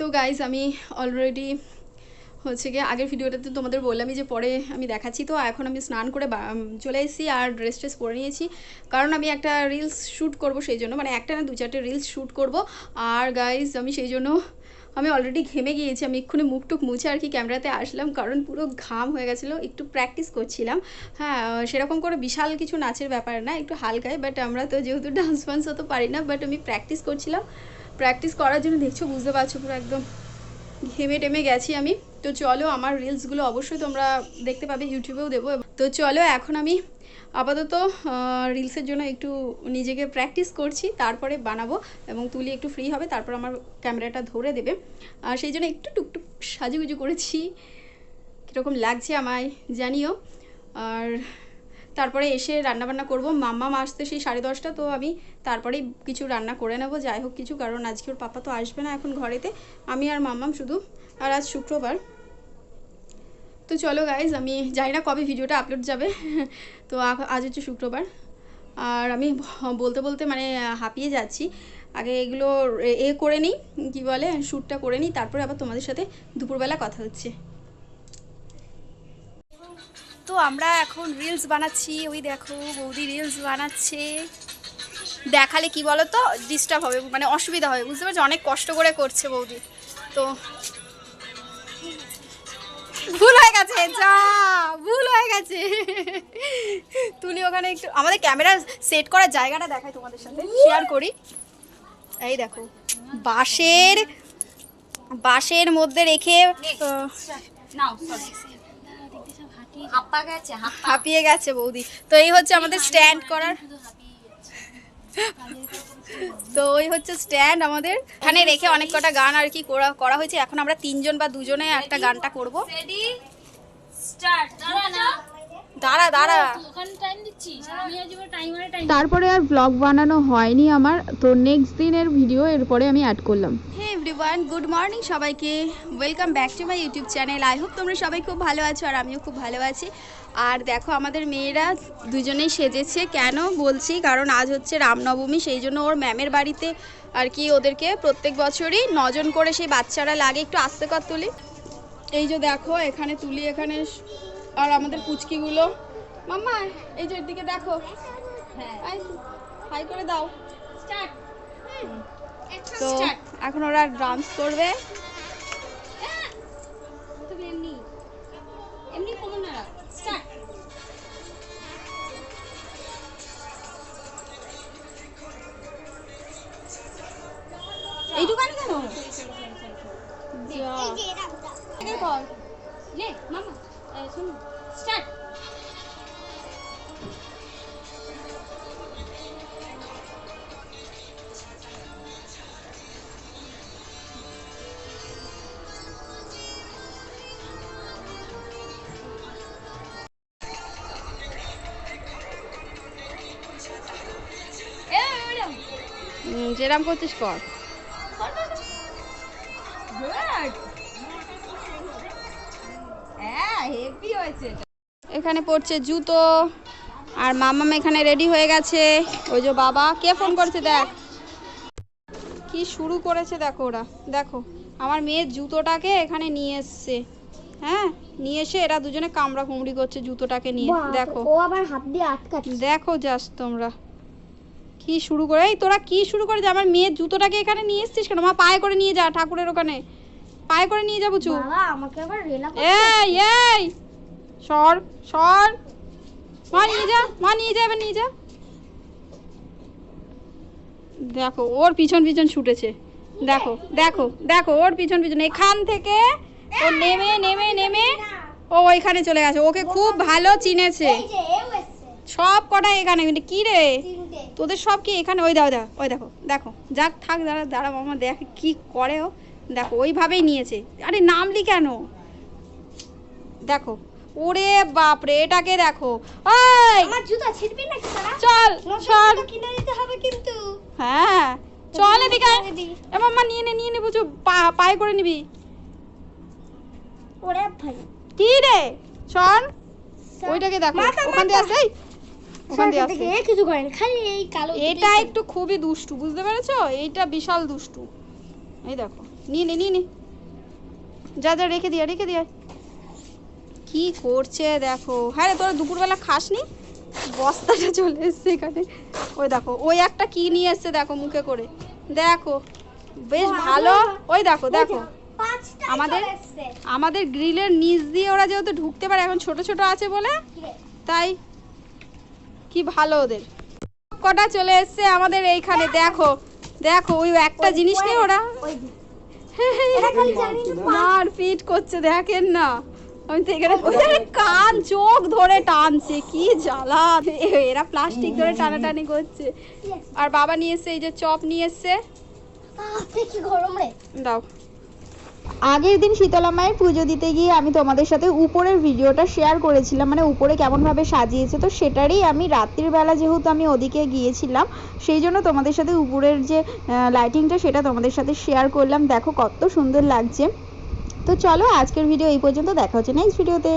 তো গাইজ আমি অলরেডি হচ্ছে গিয়ে আগের ভিডিওটাতে তোমাদের বললামই যে পরে আমি দেখাচ্ছি। তো এখন আমি স্নান করে চলে এসেছি আর ড্রেস ট্রেস পরে নিয়েছি। কারণ আমি একটা রিলস শ্যুট করব সেই জন্য মানে একটা না দু চারটে রিলস শ্যুট করব। আর গাইজ আমি সেই জন্য আমি অলরেডি ঘেমে গিয়েছি। আমি এক্ষুনি মুখ টুক মুছে আর কি ক্যামেরাতে আসলাম, কারণ পুরো ঘাম হয়ে গেছিল। একটু প্র্যাকটিস করছিলাম। হ্যাঁ সেরকম করে বিশাল কিছু নাচের ব্যাপার না, একটু হালকায় বাট আমরা তো যেহেতু ডান্স ফান্স অত পারি না। বাট আমি প্র্যাকটিস করছিলাম। প্র্যাকটিস করার জন্য দেখছ, বুঝতে পারছ পুরো একদম ঘেমে টেমে গেছি আমি। তো চলো আমার রিলসগুলো অবশ্যই তোমরা দেখতে পাবে ইউটিউবেও দেবো। তো চলো এখন আমি আপাতত রিলসের জন্য একটু নিজেকে প্র্যাকটিস করছি, তারপরে বানাবো এবং তুলি একটু ফ্রি হবে, তারপর আমার ক্যামেরাটা ধরে দেবে। আর সেই জন্য একটু টুকটুক সাজুগুজু করেছি, কীরকম লাগছে আমায়, জানিও। আর তারপরে এসে রান্নাবান্না করব। মাম্মা আসতে সেই সাড়ে দশটা, তো আমি তারপরেই কিছু রান্না করে নেব। যাই হোক কিছু, কারণ আজকে ওর পাপা তো আসবে না এখন ঘরেতে। আমি আর মাম্মাম শুধু, আর আজ শুক্রবার। তো চলো গাইজ আমি জানি না কবে ভিডিওটা আপলোড যাবে। তো আজ হচ্ছে শুক্রবার। আর আমি বলতে বলতে মানে হাঁপিয়ে যাচ্ছি। আগে এগুলো এ- করে নিই, কী বলে, শ্যুটটা করে নিই, তারপরে আবার তোমাদের সাথে দুপুরবেলা কথা হচ্ছে। তো আমরা এখন রিলস বানাচ্ছি, ওই দেখো বৌদি রিলস বানাচ্ছে। দেখালে কি বলো তো ডিস্টার্ব হবে মানে অসুবিধা হবে, বুঝতে পারছ? অনেক কষ্ট করে করছে বৌদি। তো ভুল হয়ে গেছে, যা, ভুল হয়ে গেছে। তুলি ওখানে একটু, আমাদের ক্যামেরা সেট করার জায়গাটা দেখাই তোমাদের সাথে শেয়ার করি। এই দেখো, বাঁশের বাঁশের মধ্যে রেখে হাঁপিয়ে গেছে বৌদি। তো এই হচ্ছে আমাদের স্ট্যান্ড করার। তো ওই হচ্ছে স্ট্যান্ড আমাদের। এখানে রেখে অনেক কটা গান আর কি করা করা হয়েছে। এখন আমরা তিনজন বা দুজনে একটা গানটা করব। দাঁড়া দাঁড়া দাঁড়া। ওখানে টাইম দিচ্ছি আমি আজ টাইমারে টাইম তারপরে আর ব্লগ বানানো হয়নি আমার। তো নেক্সট দিনের ভিডিও এরপরে আমি অ্যাড করলাম। এভরিওয়ান গুড মর্নিং সবাইকে। Welcome back to my YouTube channel I hope তোমরা সবাই খুব ভালো আছো আর আমিও খুব ভালো আছি। আর দেখো আমাদের মেয়েরা দুজনেই সেজেছে। কেন বলছি? কারণ আজ হচ্ছে রামনবমী সেই জন্য ওর ম্যামের বাড়িতে আর কি ওদেরকে প্রত্যেক বছরই নজন করে সেই বাচ্চারা লাগে। একটু আস্তে কর তুলি। এই যে দেখো এখানে তুলি এখানে আর আমাদের পুচকিগুলো। মাম্মা এই যে এদিকে দেখো। হ্যাঁ। হাই করে দাও। স্টার্ট। তো এখন ওরা ডান্স করবে এমনি কোনো না স্টার্ট এইটুকানি কেন যা। লে মামা শুন স্টার্ট যেরাম করছিস কর। হ্যাঁ এখানে পড়ছে জুতো আর মামাম এখানে রেডি হয়ে গেছে। ওই যে বাবা কে ফোন করেছে দেখ। কি শুরু করেছে দেখো ওরা। দেখো আমার মেয়ের জুতোটাকে এখানে নিয়ে এসছে। হ্যাঁ নিয়ে এসে এরা দুজনে কামড়া কুমড়ি করছে জুতোটাকে নিয়ে। দেখো। ও আবার হাত দিয়ে আটকাচ্ছে। দেখো যাস তোমরা। কি শুরু করে? এই তোরা কি শুরু করে যে আমার মেয়ের জুতোটাকে এখানে নিয়ে এসছিস কেন? মা পায়ে করে নিয়ে যা ঠাকুরের ওখানে। পায়ে করে নিয়ে যা বুঝু বাবা আমাকে আবার রেলা এই এই! সর সর! মা নিয়ে যা মা নিয়ে যা এবার নিয়ে যা। দেখো ওর পিছন পিছন ছুটেছে। দেখো দেখো দেখো ওর পিছন পিছন। এখান থেকে ও নেমে নেমে নেমে ও ওইখানে চলে গেছে। ওকে খুব ভালো চিনেছে। সব কটা এখানে। কি রে? তোদের সব কি এখানে? ওই দাও দাও ওই দেখো দেখো। যাক থাক দাঁড়া দাঁড়া মামা দেখ কি করে ও। দেখো ওইভাবেই নিয়েছে। আরে নামলি কেন? দেখো। ওরে বাপরে এটাকে দেখো। ওই আমার জুতা ছিড়বি নাকি তারা চল চল। কিনে দিতে হবে কিন্তু। হ্যাঁ চল এদিকে এ মাম্মা নিয়ে নে নিয়ে নে বুঝু পায়ে করে নিবি। ওরে ভাই। কি রে? চল। ওইটাকে দেখো ওখান দিয়ে আসে ওখান দিয়ে আসে। কিছু করেন খালি এই কালো এটা একটু খুবই দুষ্টু বুঝতে পেরেছ? এইটা বিশাল দুষ্টু। এই দেখো নিয়ে নে নিয়ে নে। যা যা রেখে দিয়া রেখে দিয়া কি করছে দেখো? হ্যাঁ রে তোরা দুপুরবেলা খাসনি? বস্তাটা চলে এসছে এখানে। ওই দেখো ওই একটা কি নিয়ে এসছে দেখো মুখে করে। দেখো বেশ ভালো। ওই দেখো দেখো। আমাদের- আমাদের গ্রিলের নিচ দিয়ে ওরা যেহেতু ঢুকতে পারে এখন ছোট ছোট আছে বলে তাই কি ভালো ওদের। কটা চলে এসছে আমাদের এইখানে দেখো দেখো ওই একটা জিনিস নিয়ে ওরা। মার ফিট করছে দেখেন না। আমি তো এখানে কান চোখ ধরে টানছে কি জ্বালা। এরা প্লাস্টিক ধরে টানাটানি করছে। আর বাবা নিয়ে এসছে এই যে চপ নিয়ে এসছে। দাও। আগের দিন শীতলা মায়ের পুজো দিতে গিয়ে আমি তোমাদের সাথে উপরের ভিডিওটা শেয়ার করেছিলাম মানে উপরে কেমনভাবে সাজিয়েছে, তো সেটারই আমি রাত্রিবেলা যেহেতু আমি ওদিকে গিয়েছিলাম, সেই জন্য তোমাদের সাথে উপরের যে লাইটিংটা সেটা তোমাদের সাথে শেয়ার করলাম। দেখো কত সুন্দর লাগছে। তো চলো আজকের ভিডিও এই পর্যন্ত, দেখা হচ্ছে নেক্সট ভিডিওতে